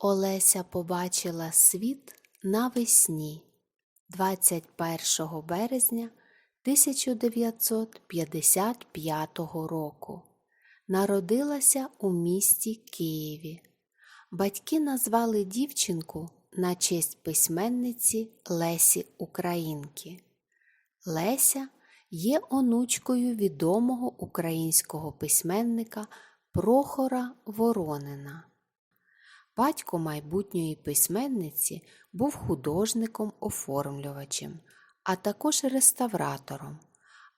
Олеся побачила світ навесні 21 березня 1955 року. Народилася у місті Києві. Батьки назвали дівчинку на честь письменниці Лесі Українки. Леся є онучкою відомого українського письменника Прохора Воронина. Батько майбутньої письменниці був художником-оформлювачем, а також реставратором,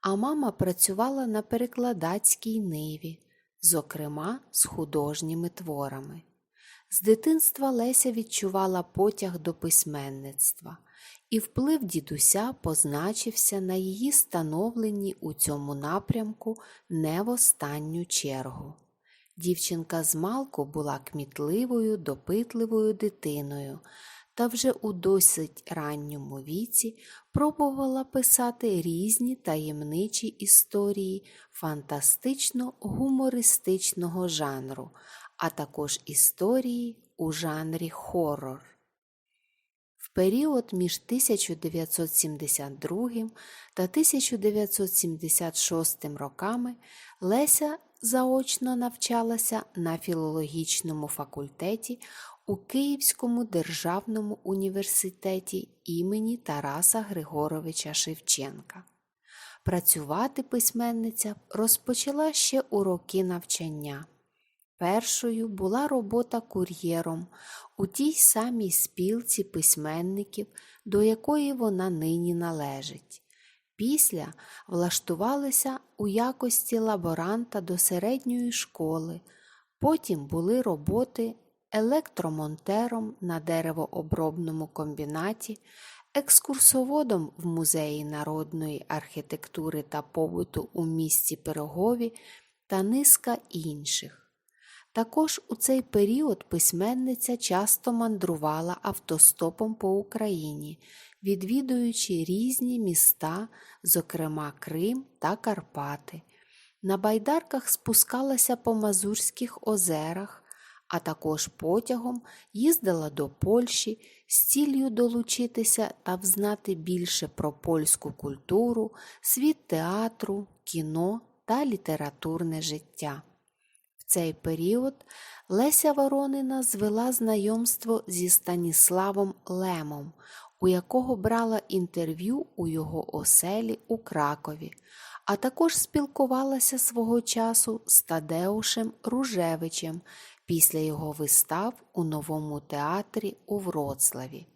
а мама працювала на перекладацькій ниві, зокрема з художніми творами. З дитинства Леся відчувала потяг до письменництва, і вплив дідуся позначився на її становленні у цьому напрямку не в останню чергу. Дівчинка з малку була кмітливою, допитливою дитиною та вже у досить ранньому віці пробувала писати різні таємничі історії фантастично-гумористичного жанру, а також історії у жанрі хоррор. В період між 1972 та 1976 роками Леся заочно навчалася на філологічному факультеті у Київському державному університеті імені Тараса Григоровича Шевченка. Працювати письменниця розпочала ще у роки навчання. Першою була робота кур'єром у тій самій спілці письменників, до якої вона нині належить. Після влаштувалися у якості лаборанта до середньої школи, потім були роботи електромонтером на деревообробному комбінаті, екскурсоводом в Музеї народної архітектури та побуту у місті Пирогові та низка інших. Також у цей період письменниця часто мандрувала автостопом по Україні, відвідуючи різні міста, зокрема Крим та Карпати. На байдарках спускалася по Мазурських озерах, а також потягом їздила до Польщі з ціллю долучитися та взнати більше про польську культуру, світ театру, кіно та літературне життя. В цей період Леся Воронина звела знайомство зі Станіславом Лемом, у якого брала інтерв'ю у його оселі у Кракові, а також спілкувалася свого часу з Тадеушем Ружевичем після його вистав у новому театрі у Вроцлаві.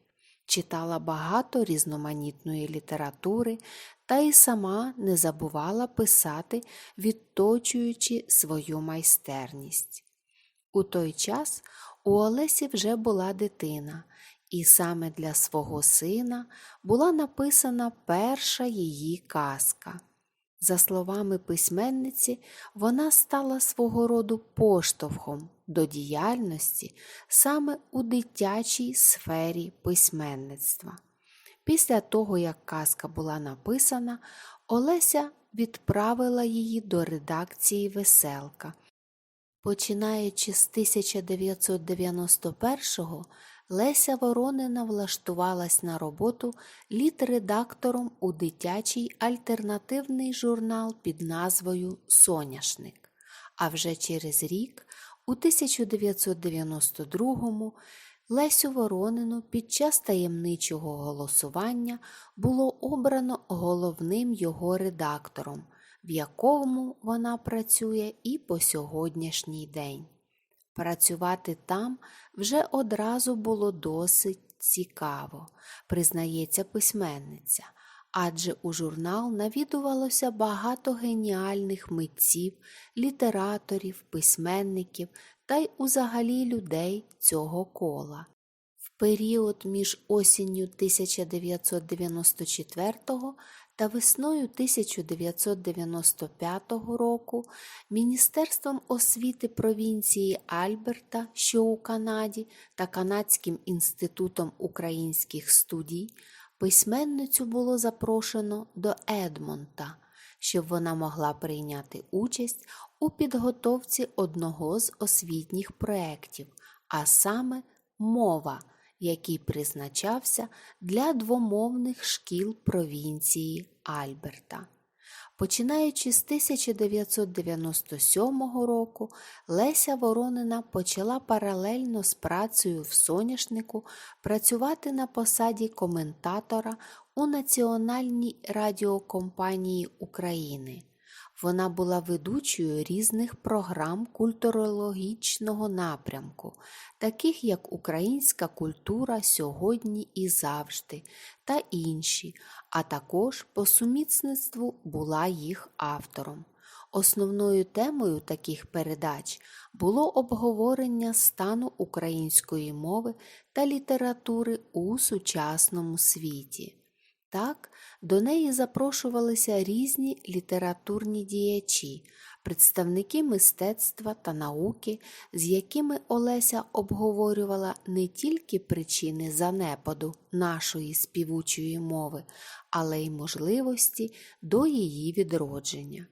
Читала багато різноманітної літератури та й сама не забувала писати, відточуючи свою майстерність. У той час у Олесі вже була дитина, і саме для свого сина була написана перша її казка. За словами письменниці, вона стала свого роду поштовхом до діяльності саме у дитячій сфері письменництва. Після того, як казка була написана, Олеся відправила її до редакції Веселка. Починаючи з 1991-го, Леся Воронина влаштувалась на роботу літредактором у дитячий альтернативний журнал під назвою Соняшник. А вже через рік, у 1992-му, Лесю Воронину під час таємничого голосування було обрано головним його редактором, в якому вона працює і по сьогоднішній день. Працювати там вже одразу було досить цікаво, признається письменниця, адже у журнал навідувалося багато геніальних митців, літераторів, письменників та й узагалі людей цього кола. Період між осінню 1994 та весною 1995 року Міністерством освіти провінції Альберта, що у Канаді, та Канадським інститутом українських студій письменницю було запрошено до Едмонта, щоб вона могла прийняти участь у підготовці одного з освітніх проєктів, а саме мова, який призначався для двомовних шкіл провінції Альберта. Починаючи з 1997 року, Леся Воронина почала паралельно з працею в соняшнику працювати на посаді коментатора у Національній радіокомпанії України. Вона була ведучою різних програм культурологічного напрямку, таких як Українська культура сьогодні і завжди та інші, а також по сумісництву була їх автором. Основною темою таких передач було обговорення стану української мови та літератури у сучасному світі. Так, до неї запрошувалися різні літературні діячі, представники мистецтва та науки, з якими Олеся обговорювала не тільки причини занепаду нашої співучої мови, але й можливості до її відродження.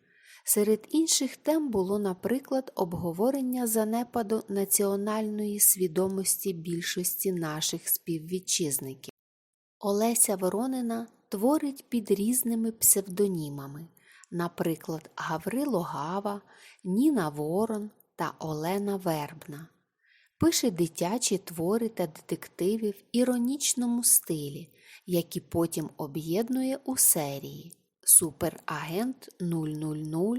Серед інших тем було, наприклад, обговорення занепаду національної свідомості більшості наших співвітчизників. Олеся Воронина творить під різними псевдонімами, наприклад, Гаврило Гава, Ніна Ворон та Олена Вербна. Пише дитячі твори та детективи в іронічному стилі, які потім об'єднує у серії Суперагент 000,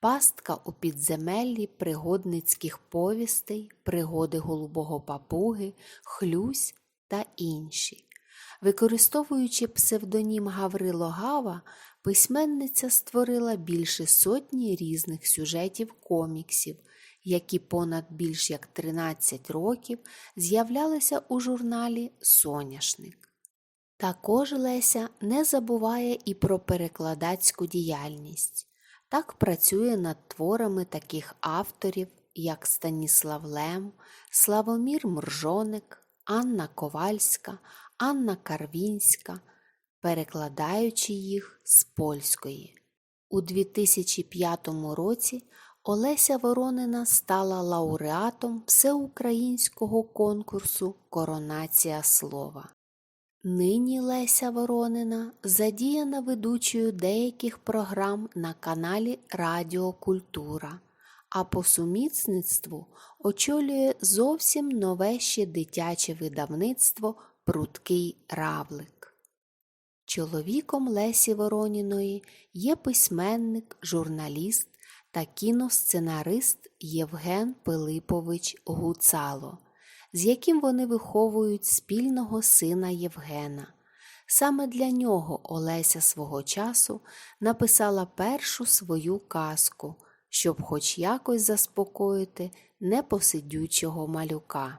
Пастка у підземеллі пригодницьких повістей, пригоди голубого папуги, Хлюсь та інші. Використовуючи псевдонім Гаврило Гава, письменниця створила більше сотні різних сюжетів коміксів, які понад більш як 13 років з'являлися у журналі Соняшник. Також Леся не забуває і про перекладацьку діяльність. Так працює над творами таких авторів, як Станіслав Лем, Славомір Мржоник, Анна Ковальська, Анна Карвінська, перекладаючи їх з польської. У 2005 році Олеся Воронина стала лауреатом всеукраїнського конкурсу Коронація слова. Нині Леся Воронина задіяна ведучою деяких програм на каналі Радіо Культура, а по сумісництву очолює зовсім нове ще дитяче видавництво Прудкий Равлик. Чоловіком Лесі Вороніної є письменник, журналіст та кіносценарист Євген Пилипович Гуцало, з яким вони виховують спільного сина Євгена. Саме для нього Олеся свого часу написала першу свою казку, щоб хоч якось заспокоїти непосидючого малюка.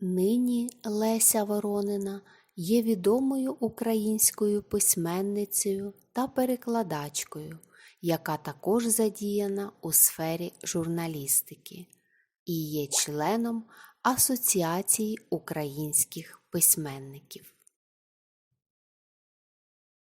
Нині Леся Воронина є відомою українською письменницею та перекладачкою, яка також задіяна у сфері журналістики і є членом Асоціації українських письменників.